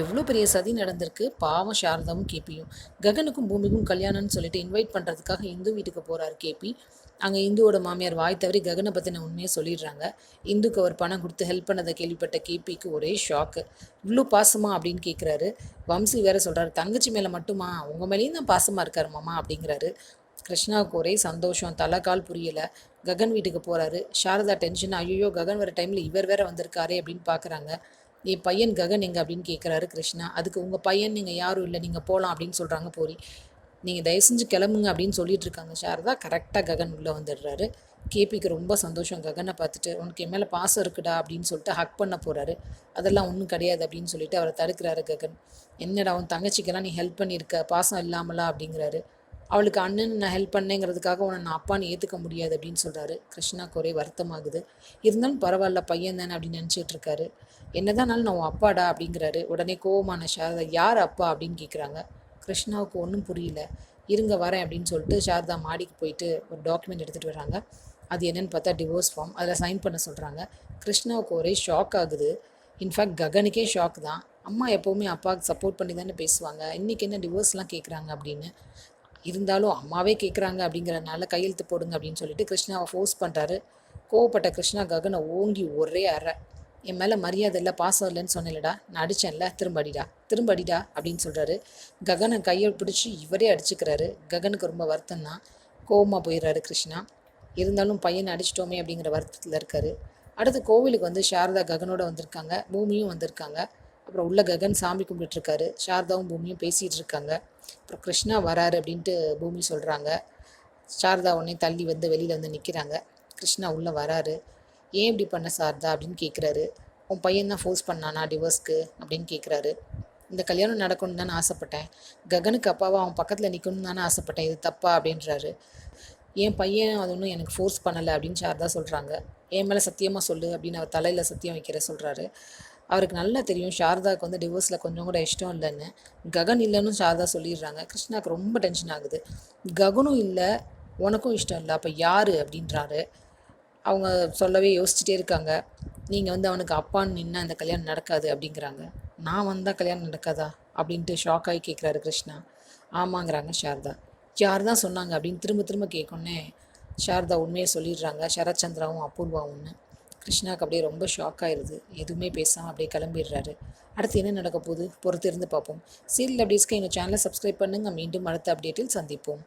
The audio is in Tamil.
எவ்வளோ பெரிய சதி நடந்திருக்கு? பாவம் சாரதாவும் கேபியும். ககனுக்கும் பூமிக்கும் கல்யாணம்னு சொல்லிட்டு இன்வைட் பண்ணுறதுக்காக இந்து வீட்டுக்கு போகிறார் கேபி. அங்கே இந்துவோட மாமியார் வாய் தவறி ககனை பற்றின உண்மையை சொல்லிடுறாங்க. இந்துக்கு அவர் பணம் கொடுத்து ஹெல்ப் பண்ணதை கேள்விப்பட்ட கேபிக்கு ஒரே ஷாக்கு இவ்வளோ பாசமா அப்படின்னு கேட்குறாரு வம்சி வேற சொல்கிறாரு தங்கச்சி மேலே மட்டுமா? உங்கள் மேலேயும் தான் பாசமாக இருக்கார் மாமா அப்படிங்கிறாரு. கிருஷ்ணாவுக்கு ஒரே சந்தோஷம் தலை கால் புரியலை. ககன் வீட்டுக்கு போகிறாரு சாரதா டென்ஷன் ஐயோ ககன் வர டைமில் இவர் வேற வந்திருக்காரே அப்படின்னு பார்க்குறாங்க என் பையன் ககன் எங்க அப்படின்னு கேட்குறாரு கிருஷ்ணா. அதுக்கு உங்கள் பையன் நீங்கள் யாரும் இல்லை நீங்கள் போகலாம் அப்படின்னு சொல்கிறாங்க போரி. நீங்கள் தயவு செஞ்சு கிளம்புங்க அப்படின்னு சொல்லிட்டு இருக்காங்க. சாரதா கரெக்டாக ககன் உள்ளே வந்துடுறாரு. கேபிக்கு ரொம்ப சந்தோஷம். ககனை பார்த்துட்டு உனக்கு என் மேலே பாசம் இருக்குடா அப்படின்னு சொல்லிட்டு ஹக் பண்ண போகிறாரு அதெல்லாம் ஒன்றும் கிடையாது அப்படின்னு சொல்லிட்டு அவரை தடுக்கிறாரு ககன். என்னடா உன் தங்கச்சிக்கெல்லாம் நீ ஹெல்ப் பண்ணியிருக்க? பாசம் இல்லாமலா? அப்படிங்கிறாரு. அவளுக்கு அண்ணன் நான் ஹெல்ப் பண்ணேங்கிறதுக்காக உன்னை நான் அப்பான்னு ஏற்றுக்க முடியாது அப்படின்னு சொல்கிறாரு கிருஷ்ணாக்கு ஒரே வருத்தமாகுது. இருந்தாலும் பரவாயில்ல பையன் தானே அப்படின்னு நினச்சிட்டு இருக்காரு. என்னதானாலும் நான் உன் அப்பாடா அப்படிங்கிறாரு. உடனே கோவமான சாரதா யார் அப்பா? அப்படின்னு கேட்குறாங்க கிருஷ்ணாவுக்கு ஒன்றும் புரியல. இருங்க வரேன் அப்படின்னு சொல்லிட்டு சாரதா மாடிக்கு போயிட்டு ஒரு டாக்குமெண்ட் எடுத்துகிட்டு வராங்க அது என்னன்னு பார்த்தா டிவோர்ஸ் ஃபார்ம் அதில் சைன் பண்ண சொல்கிறாங்க கிருஷ்ணாவுக்கு ஒரே ஷாக் ஆகுது. இன்ஃபேக்ட் ககனுக்கே ஷாக் தான். அம்மா எப்போவுமே அப்பாவுக்கு சப்போர்ட் பண்ணி தானே பேசுவாங்க. இன்றைக்கி என்ன டிவோர்ஸ்லாம் கேட்குறாங்க அப்படின்னு. இருந்தாலும் அம்மாவே கேட்குறாங்க அப்படிங்கிறனால கையெழுத்து போடுங்க அப்படின்னு சொல்லிட்டு கிருஷ்ணாவை ஃபோர்ஸ் பண்ணுறாரு கோவப்பட்ட கிருஷ்ணா ககனை ஓங்கி ஒரே அறை. என் மேலே மரியாதை இல்லை பாசம் இல்லைன்னு சொன்னேன்லடா. நான் அடித்தேன்ல திரும்ப அடிடா திரும்ப அடிடா அப்படின்னு சொல்கிறாரு ககனை கையை பிடிச்சி இவரே அடிச்சுக்கிறாரு. ககனுக்கு ரொம்ப வருத்தம் தான் கோவமாக போயிடுறாரு கிருஷ்ணா. இருந்தாலும் பையனை அடிச்சிட்டோமே அப்படிங்கிற வருத்தத்தில் இருக்காரு. அடுத்து கோவிலுக்கு வந்து சாரதா ககனோட வந்திருக்காங்க பூமியும் வந்திருக்காங்க. அப்புறம் உள்ள ககன் சாமி கும்பிட்டுருக்காரு. சாரதாவும் பூமியும் பேசிகிட்டு இருக்காங்க அப்புறம் கிருஷ்ணா வராரு அப்படின்ட்டு பூமி சொல்கிறாங்க சாரதா உடனே தள்ளி வந்து வெளியில் வந்து நிற்கிறாங்க கிருஷ்ணா உள்ளே வராரு. ஏன் இப்படி பண்ண சாரதா? அப்படின்னு கேட்குறாரு உன் பையன் தான் ஃபோர்ஸ் பண்ணானா டிவோர்ஸ்க்கு அப்படின்னு கேட்குறாரு இந்த கல்யாணம் நடக்கணும்னு தானே ஆசைப்பட்டேன். ககனுக்கு அப்பாவா அவன் பக்கத்தில் நிற்கணும்னு தானே ஆசைப்பட்டேன். இது தப்பா? அப்படின்றாரு. என் பையன் அது ஒன்றும் எனக்கு ஃபோர்ஸ் பண்ணலை அப்படின்னு சாரதா சொல்கிறாங்க என் மேலே சத்தியமாக சொல்லு அப்படின்னு அவர் தலையில் சத்தியம் வைக்கிற சொல்கிறாரு அவருக்கு நல்லா தெரியும். சாரதாவுக்கு வந்து டிவோர்ஸில் கொஞ்சம் கூட இஷ்டம் இல்லைன்னு. ககன் இல்லைன்னு சாரதா சொல்லிடுறாங்க. கிருஷ்ணாவுக்கு ரொம்ப டென்ஷன் ஆகுது. ககனும் இல்லை உனக்கும் இஷ்டம் இல்லை. அப்போ யார் அப்படின்றாரு. அவங்க சொல்லவே யோசிச்சுட்டே இருக்காங்க. நீங்கள் வந்து அவனுக்கு அப்பான்னு நின்னா இந்த கல்யாணம் நடக்காது அப்படிங்கிறாங்க. நான் வந்தால் கல்யாணம் நடக்காதா? அப்படின்ட்டு ஷாக் ஆகி கேட்குறாரு கிருஷ்ணா. ஆமாங்கிறாங்க சாரதா. யார் தான் சொன்னாங்க அப்படின்னு திரும்ப திரும்ப கேட்கணுன்னே சாரதா உண்மையை சொல்லிடுறாங்க. சரத்சந்திராவும் அபூர்வாவும்னு. கிருஷ்ணாவுக்கு அப்படியே ரொம்ப ஷாக் ஆயிடுது எதுவுமே பேசாமல் அப்படியே கிளம்பிடுறாரு. அடுத்து என்ன நடக்க போகுது? பொறுத்து இருந்து பார்ப்போம். சீரியல் அப்டேட்ஸ்க்கு எங்கள் சேனலை சப்ஸ்கிரைப் பண்ணுங்கள் மீண்டும் அடுத்த அப்டேட்டில் சந்திப்போம்.